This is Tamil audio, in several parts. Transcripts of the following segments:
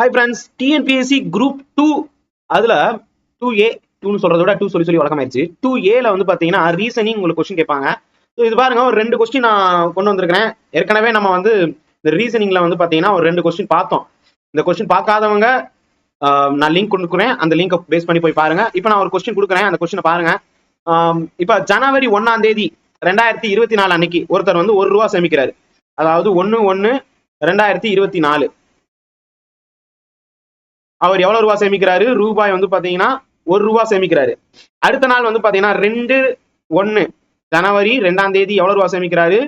Hi friends TNPSC group two அதில் டூ ஏ டூன்னு சொல்கிறத விட டூ சொல்லி சொல்லி வழக்கமாயிருச்சு. டூ ஏல வந்து பார்த்தீங்கன்னா ரீசனிங் உங்களுக்கு கொஸ்டின் கேட்பாங்க. ஸோ இது பாருங்க ஒரு ரெண்டு கொஸ்டின் நான் கொண்டு வந்திருக்கிறேன். ஏற்கனவே நம்ம வந்து இந்த ரீசனிங்கில் வந்து பார்த்தீங்கன்னா ஒரு ரெண்டு கொஸ்டின் பார்த்தோம். இந்த கொஸ்டின் பார்க்காதவங்க நான் லிங்க் கொடுக்குறேன். அந்த லிங்கை பேஸ் பண்ணி போய் பாருங்க. இப்போ நான் ஒரு கொஸ்டின் கொடுக்குறேன். அந்த கொஸ்டினை பாருங்க. இப்போ ஜனவரி ஒன்றாம் தேதி ரெண்டாயிரத்தி இருபத்தி நாலு அன்னைக்கு ஒருத்தர் வந்து ஒரு ரூபா சேமிக்கிறாரு. அதாவது ஒன்று ஒன்று ரெண்டாயிரத்தி இருபத்தி நாலு. அவர் எவ்வளவு ரூபா சேமிக்கிறாரு? ரூபாய் வந்து பாத்தீங்கன்னா ஒரு ரூபா சேமிக்கிறாரு. அடுத்த நாள் வந்து பாத்தீங்கன்னா ரெண்டு ஒன்னு ஜனவரி ரெண்டாம் தேதி எவ்வளவு ரூபா சேமிக்கிறாரு?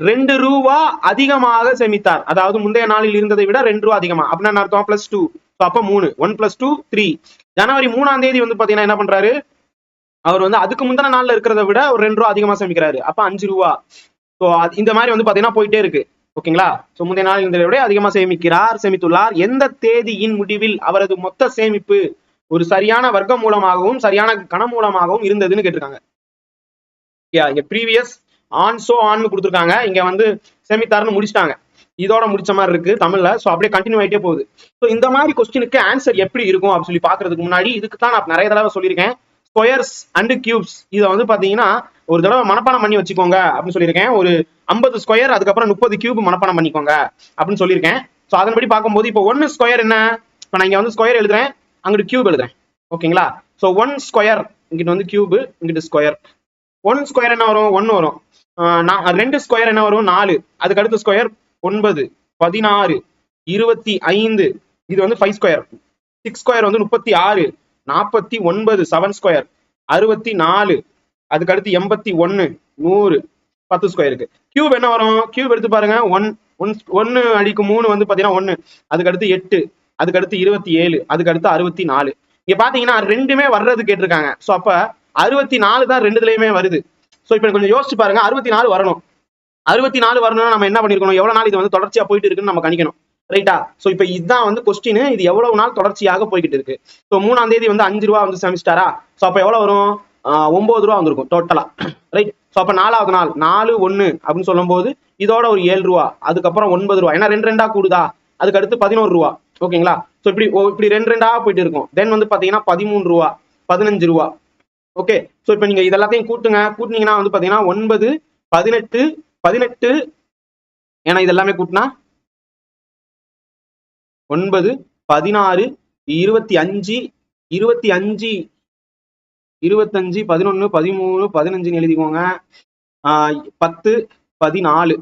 ரெண்டு ரூபா அதிகமாக சேமித்தார். அதாவது முந்தைய நாளில் இருந்ததை விட ரெண்டு ரூபா அதிகமா. அப்படின்னா என்ன அர்த்தம்? பிளஸ் டூ அப்ப மூணு. ஒன் பிளஸ் டூ த்ரீ ஜனவரி மூணாம் தேதி வந்து பாத்தீங்கன்னா என்ன பண்றாரு? அவர் வந்து அதுக்கு முந்தின நாள்ல இருக்கிறத விட ஒரு ரெண்டு ரூபா அதிகமா சேமிக்கிறாரு. அப்ப அஞ்சு ரூபா. ஸோ இந்த மாதிரி வந்து பாத்தீங்கன்னா போயிட்டே இருக்கு. ஓகேங்களா? ஸோ முந்தைய நாள் இருந்ததை விட அதிகமா சேமிக்கிறார் சேமித்துள்ளார். எந்த தேதியின் முடிவில் அவரது மொத்த சேமிப்பு ஒரு சரியான வர்க்க மூலமாகவும் சரியான கண மூலமாகவும் இருந்ததுன்னு கேட்டிருக்காங்க. இங்க ப்ரீவியஸ் ஆன் சோ ஆன்னு கொடுத்துருக்காங்க. இங்க வந்து சேமித்தாருன்னு முடிச்சிட்டாங்க. இதோட முடிச்ச மாதிரி இருக்கு தமிழ்ல. சோ அப்படியே கண்டினியூ ஆகிட்டே போகுது. ஸோ இந்த மாதிரி கொஸ்டினுக்கு ஆன்சர் எப்படி இருக்கும் அப்படின்னு சொல்லி பாக்குறதுக்கு முன்னாடி இதுக்கு தான் நான் நிறைய தடவை சொல்லியிருக்கேன். ஸ்கொயர்ஸ் அண்ட் கியூப்ஸ் இதை வந்து பாத்தீங்கன்னா ஒரு தடவை மனப்பாடம் பண்ணி வச்சுக்கோங்க அப்படின்னு சொல்லியிருக்கேன். ஒரு ஐம்பது ஸ்கொயர் அதுக்கப்புறம் முப்பது கியூப் மனப்பாடம் பண்ணிக்கோங்க அப்படின்னு சொல்லியிருக்கேன். ஸோ அதன்படி பார்க்கும்போது இப்போ ஒன்னு ஸ்கொயர் என்ன? இப்போ நான் இங்கே வந்து ஸ்கொயர் எழுதுறேன். அங்கிட்டு கியூப் எழுதுறேன். ஓகேங்களா? ஸோ ஒன் ஸ்கொயர் இங்கிட்டு வந்து கியூபு இங்கிட்டு ஸ்கொயர் ஒன் ஸ்கொயர் என்ன வரும்? ஒன்று வரும். ரெண்டு ஸ்கொயர் என்ன வரும்? நாலு. அதுக்கு அடுத்த ஸ்கொயர் ஒன்பது பதினாறு இருபத்தி ஐந்து. இது வந்து ஃபைவ் ஸ்கொயர் சிக்ஸ் ஸ்கொயர் வந்து முப்பத்தி ஆறு நாற்பத்தி ஒன்பது செவன் ஸ்கொயர் அறுபத்தி நாலு அதுக்கு அடுத்து எண்பத்தி ஒன்னு நூறு பத்து ஸ்கொயருக்கு கியூப் என்ன வரும்? கியூப் எடுத்து பாருங்க. ஒன் ஒன் ஒன்னு அடிக்கு மூணு வந்து பாத்தீங்கன்னா ஒன்னு. அதுக்கு அடுத்து எட்டு அதுக்கு அடுத்து இருபத்தி ஏழு அதுக்கு அடுத்து அறுபத்தி நாலு. இங்க பாத்தீங்கன்னா ரெண்டுமே வர்றது கேட்டிருக்காங்க. ஸோ அப்ப அறுபத்தி நாலு தான் ரெண்டுலேயுமே வருது. சோ இப்ப கொஞ்சம் யோசிச்சு பாருங்க. அறுபத்தி நாலு வரணும். அறுபத்தி நாலு வரணும்னா நம்ம என்ன பண்ணிருக்கணும்? எவ்வளோ நாள் இது வந்து தொடர்ச்சியா போயிட்டு இருக்குன்னு நம்ம கணிக்கணும். ரைட்டா சோ இப்ப இதுதான் வந்து கொஸ்டின் இது எவ்வளவு நாள் தொடர்ச்சியாக போய்கிட்டு இருக்கு? ஸோ மூணாம் தேதி வந்து அஞ்சு ரூபா வந்து செமிஸ்டாரா? சோ அப்ப எவ்வளவு வரும்? ஒன்பது ரூபா வந்திருக்கும் டோட்டலா ரைட் ஸோ அப்போ நாலாவது நாள் நாலு ஒன்று அப்படின்னு சொல்லும்போது இதோட ஒரு ஏழு ரூபா. அதுக்கப்புறம் ஒன்பது ரூபா. ஏன்னா ரெண்டு ரெண்டா கூடுதா? அதுக்கு அடுத்து பதினோரு ரூபா. ஓகேங்களா ஸோ இப்படி ஓ, இப்படி ரெண்டு ரெண்டா போயிட்டு இருக்கும். தென் வந்து பார்த்தீங்கன்னா பதிமூணு ரூபா பதினஞ்சு ரூபா. ஓகே ஸோ இப்போ நீங்கள் இதெல்லாத்தையும் கூட்டுங்க. கூட்டினீங்கன்னா வந்து பார்த்தீங்கன்னா ஒன்பது பதினெட்டு பதினெட்டு ஏன்னா இது எல்லாமே கூட்டினா ஒன்பது பதினாறு இருபத்தி அஞ்சு இருபத்தி அஞ்சு இருபத்தஞ்சு பதினொன்னு பதிமூணு பதினஞ்சுன்னு எழுதிக்கோங்க. ஆஹ் பத்து பதினாலு.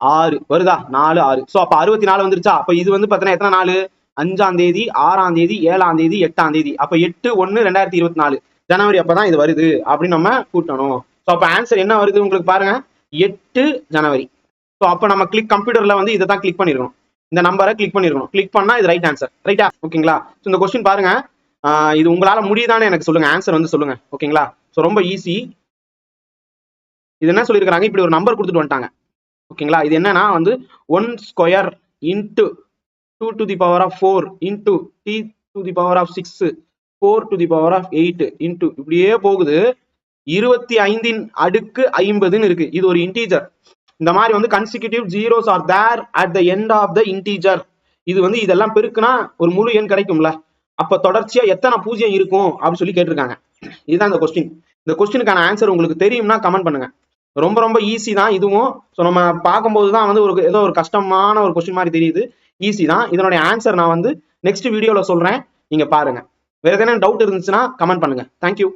ஆறு. வருதா? நாலு ஆறு. சோ அப்போ அறுபத்தி நாலு வந்துருச்சா? அப்போ இது வந்து பாத்தீங்கன்னா எத்தனை நாள்? அஞ்சாம் தேதி ஆறாம் தேதி ஏழாம் தேதி எட்டாம் தேதி. அப்ப எட்டு ஒன்னு ரெண்டாயிரத்தி இருபத்தி நாலு ஜனவரி அப்பதான் இது வருது அப்படின்னு நம்ம கூட்டணும். ஸோ அப்போ ஆன்சர் என்ன வருது உங்களுக்கு பாருங்க. எட்டு ஜனவரி. ஸோ அப்போ நம்ம கிளிக் கம்ப்யூட்டரில் வந்து இதை தான் கிளிக் பண்ணிருக்கணும். இந்த நம்பரை கிளிக் பண்ணிருக்கணும். கிளிக் பண்ணா இது ரைட் ஆன்சர் ரைட்டா ஓகேங்களா? ஸோ இந்த கொஸ்டின் பாருங்க. இது உங்களால முடியுதான்னு எனக்கு சொல்லுங்க. ஆன்சர் வந்து சொல்லுங்க. ஓகேங்களா? ஸோ ரொம்ப ஈஸி இது என்ன சொல்லியிருக்கிறாங்க இப்படி ஒரு நம்பர் கொடுத்துட்டு வந்துட்டாங்க. ஓகேங்களா? இது என்னன்னா வந்து one square into two to the power of four into T to the power of six four to the power of eight into இப்படியே போகுது. இருபத்தி ஐந்தின் அடுக்கு ஐம்பதுன்னு இருக்கு. இது ஒரு இன்டீஜர் இந்த மாதிரி வந்து consecutive zeros are there at the end of the integer இது வந்து இதெல்லாம் பெருக்குனா ஒரு முழு எண் கிடைக்கும்ல. அப்ப தொடர்ச்சியா எத்தனை பூஜ்ஜியம் இருக்கும் அப்படின்னு சொல்லி கேட்டிருக்காங்க. இதுதான் இந்த கொஸ்டின் இந்த கொஸ்டினுக்கான ஆன்சர் உங்களுக்கு தெரியும்னா கமெண்ட் பண்ணுங்க. ரொம்ப ரொம்ப ஈஸி தான் இதுவும். ஸோ நம்ம பார்க்கும்போது தான் வந்து ஒரு ஏதோ ஒரு கஷ்டமான ஒரு கொஸ்டின் மாதிரி தெரியுது. ஈஸி தான். இதனுடைய ஆன்சர் நான் வந்து நெக்ஸ்ட் வீடியோவில் சொல்கிறேன் நீங்கள் பாருங்கள் வேறு எதனா டவுட் இருந்துச்சுன்னா கமெண்ட் பண்ணுங்கள் தேங்க்யூ